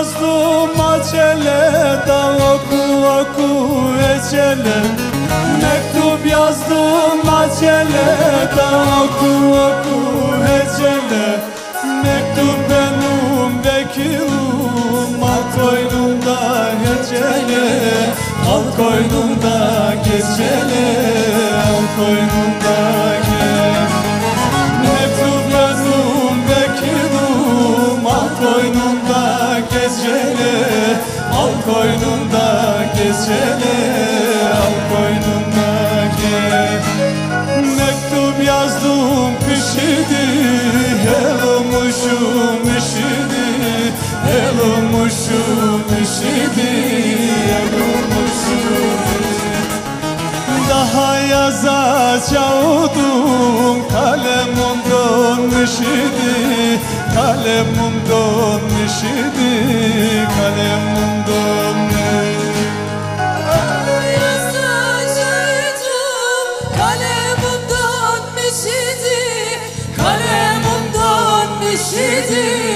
yazdım acele da oku oku ecele. Mektup yazdım acele da oku oku ecele. Mektup benim vekilim al koynumda hecele. Al koynumda gecele al koynumda koynunda gecele Al koynunda gecele Mektup yazdım pişidi Elumuşum işidi. Elumuşum işidi Elumuşum daha yazacaktım Kalemim donmuş idi Kalemim donmuş idi Kalemim Yazacağım kalemim donmuş idi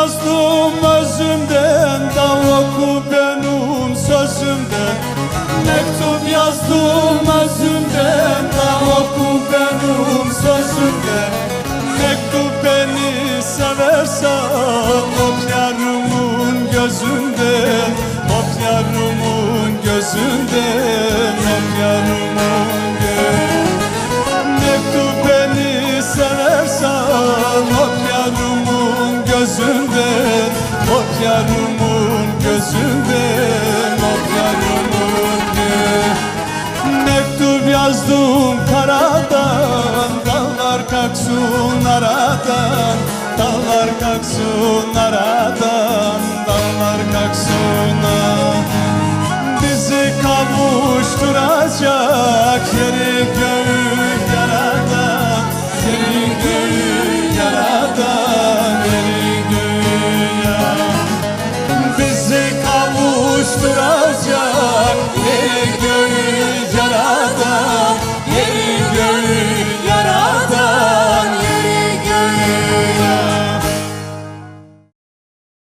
yazdım özümden Da oku benim sözümden. Mektup yazdım özümden Da oku benim sözümden. Mektup beni seversen Hop yarımın gözünden Hop yarımın gözünden Hop yarımın gözünden gözünden Mektup yazdım karadan Dağlar kalksın aradan Dağlar kalksın aradan yaradan